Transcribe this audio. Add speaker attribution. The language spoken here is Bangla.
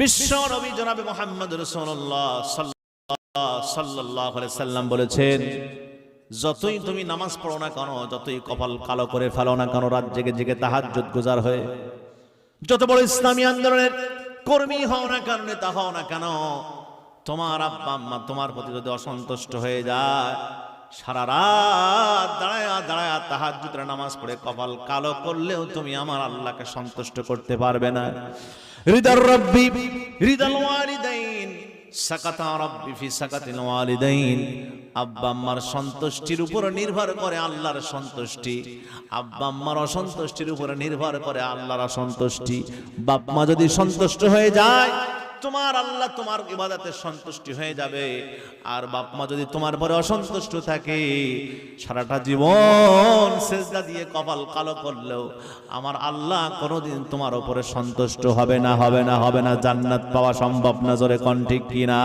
Speaker 1: বিশ্ব নবী জনাবে মোহাম্মদ রসুল্লাহ সাল্লাহ সাল্লাম বলেছেন, যতই তুমি নামাজ পড়ো না কেন, যতই কপাল কালো করে ফেলো না কেন, রাত জেগে জেগে তাহাজ্জুদ গুজার হয়ে, যত বড় ইসলামী আন্দোলনের কর্মী হও না কেন, নেতা হও না কেন, তোমার আব্বা আম্মা তোমার প্রতি যদি অসন্তুষ্ট হয়ে যায় সারা রাত দাঁড়ায় দাঁড়ায় তাহাজ্জুদের নামাজ পড়ে কপাল কালো করলেও তুমি আমার আল্লাহকে সন্তুষ্ট করতে পারবে না। হৃদর রব্বি হৃদল ওয়ালিদাইন, সাকাতা রব্বি ফি সাকাতিল আব্বা আম্মার সন্তুষ্টির উপর নির্ভর করে আল্লাহর সন্তুষ্টি। আব্বা আম্মার অসন্তুষ্টির উপর নির্ভর করে আল্লাহর অসন্তুষ্টি। বাপ মা যদি সন্তুষ্ট হয়ে যায় তোমার আল্লাহ তোমার ইবাদাতে সন্তুষ্টি হয়ে যাবে। আর বাপ মা যদি তোমার পরে অসন্তুষ্ট থাকে, সারাটা জীবন সেজদা দিয়ে কপাল কালো করলেও আমার আল্লাহ কোনোদিন তোমার ওপরে সন্তুষ্ট হবে না হবে না হবে না। জান্নাত পাওয়া সম্ভব না, জোরে কণ্ঠিক কিনা?